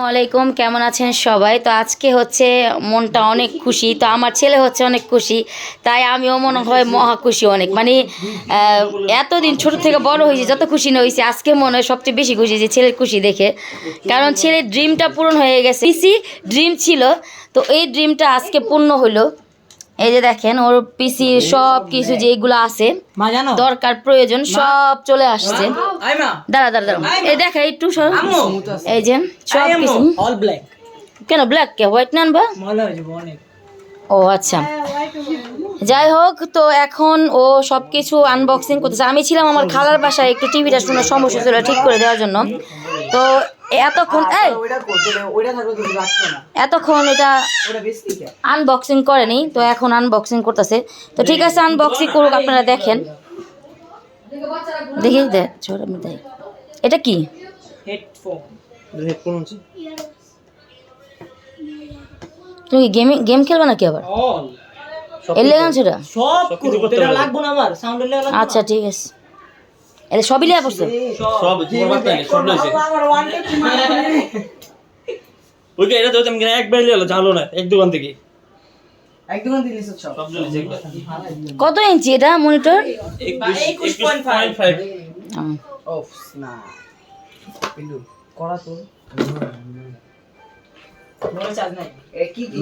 আসসালামু আলাইকুম, কেমন আছেন সবাই? তো আজকে হচ্ছে মনটা অনেক খুশি। তো আমার ছেলে হচ্ছে অনেক খুশি, তাই আমিও মনে হয় মহা খুশি অনেক। মানে এতদিন ছোট থেকে বড় হয়েছে, যত খুশি না হয়েছে, আজকে মনে হয় সবচেয়ে বেশি খুশি যে ছেলের খুশি দেখে। কারণ ছেলের ড্রিমটা পূরণ হয়ে গেছে। পিসি ড্রিম ছিল, তো এই ড্রিমটা আজকে পূর্ণ হলো। এই যে দেখেন ওর পিসি সব কিছু যেগুলো আছে দরকার প্রয়োজন সব চলে আসছে। দাঁড়া দাঁড়া দাঁড়া। এই দেখা একটু এই যে সব কিছু কেন ব্ল্যাক কে? হোয়াইট নান বা ও আচ্ছা। যাই হোক তো এখন ও সব কিছু আনবক্সিং করতেছে। আমি ছিলাম আমার খালার বাসায় একটু টিভিটা শুনে সমস্যা ছিল ঠিক করে দেওয়ার জন্য। তো এতক্ষণ এই! রাখতো না। এতক্ষণ এটা ওটা আনবক্সিং করেনি তো এখন আনবক্সিং করতেছে। তো ঠিক আছে আনবক্সিং করুক আপনারা দেখেন। দেখি আমি দেখ এটা কি? হেডফোন হেডফোন আছে। তুমি গেমিং গেম খেলবে নাকি আবার? এর লেগান সেটা সব কিছু এটা লাগবো না আমার সাউন্ড লেগে লাগবে আচ্ছা ঠিক আছে। এটা সবই লিয়া পড়ছে। সব সব লইছে। ওইকে এটা তো আমি কিনা একবার লিয়ে এলো, জানলো না এক দোকান থেকে। একদম দিলিস সব। সব লইছে কত ইঞ্চি এটা মনিটর করা তো? নাই। কি কি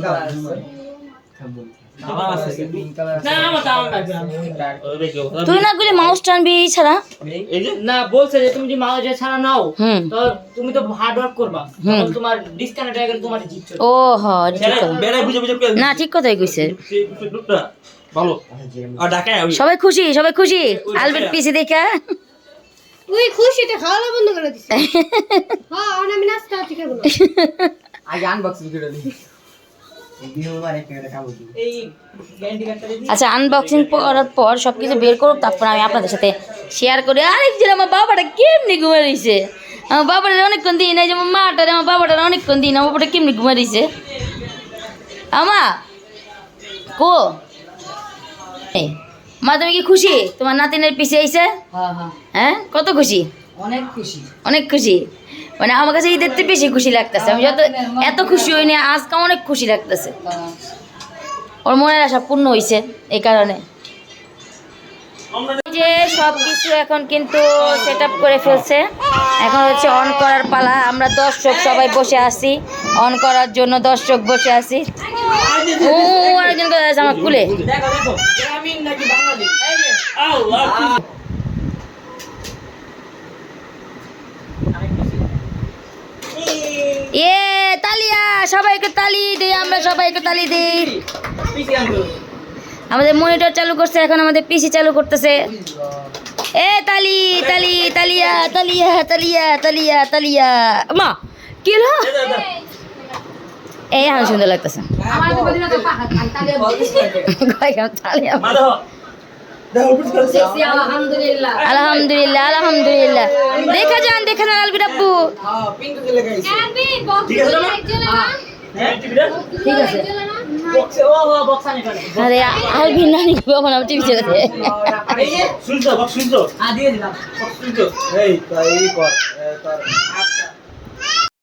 তুই না গুলি মাউস টানবি ছাড়া? না বলছে যে তুমি যদি মাউস ছাড়া নাও তো তুমি তো হার্ড ওয়ার্ক করবা। তোমার ডিসকানেক্ট হয়ে গেলে তোমার জিতছো ও হ না ঠিক কথাই কইছে। ভালো। সবাই খুশি সবাই খুশি? আলবেট পিসি দেখা? ওই খুশিতে খাওয়া বন্ধ করে দিছে। হ্যাঁ আমি নাস্তা থেকে বলো আগে আনবক্স ভিডিও দিই আচ্ছা আনবক্সিং করার পর সব কিছু বের করুক তারপর আমি আপনাদের সাথে শেয়ার করি। আরেকজন আমার বাবাটা কেমনি ঘুমে রয়েছে আমার বাবাটা অনেকক্ষণ দিন এই যে আমার মাটারে আমার বাবাটার অনেকক্ষণ দিন আমার বাবাটা কেমনি ঘুমে রয়েছে আমা কো? মা তুমি কি খুশি? তোমার নাতিনের পিছে আইছে? হ্যাঁ হ্যাঁ। হ্যাঁ কত খুশি? অনেক খুশি। অনেক খুশি? মানে আমার কাছে ঈদের থেকে বেশি খুশি লাগতেছে। আমি যত এত খুশি হইনি আজকে অনেক খুশি লাগতেছে। ওর মনের আশা পূর্ণ হয়েছে এই কারণে। যে সব কিছু এখন কিন্তু সেট আপ করে ফেলছে। এখন হচ্ছে অন করার পালা। আমরা দর্শক সবাই বসে আছি। অন করার জন্য দর্শক বসে আছি। ও আরেকজন কোথায় আছে? আমার কুলে দেখো দেখো গ্রামীণ নাকি বাংলাদেশ এই যে আল্লাহ, কি- এ তালিয়া সবাইকে তালি দিই আমরা সবাইকে তালি দিই আমাদের মনিটর চালু করছে এখন আমাদের পিসি চালু করতেছে। এ তালি তালি তালিয়া তালিয়া তালিয়া তালিয়া তালিয়া। মা কি হলো? এই এখন সুন্দর লাগতেছে। আলহামদুলিল্লাহ আলহামদুলিল্লাহ। দেখা যান দেখা যান আলবি রাব্বু ঠিক আছে। আরে আলবি নানি কখন আমার টিভি চলে। এই যে শুনছো, বাপ, শুনছো? আ দিয়ে দিলাম। শুনছো? এই তাই কর তোর আচ্ছা।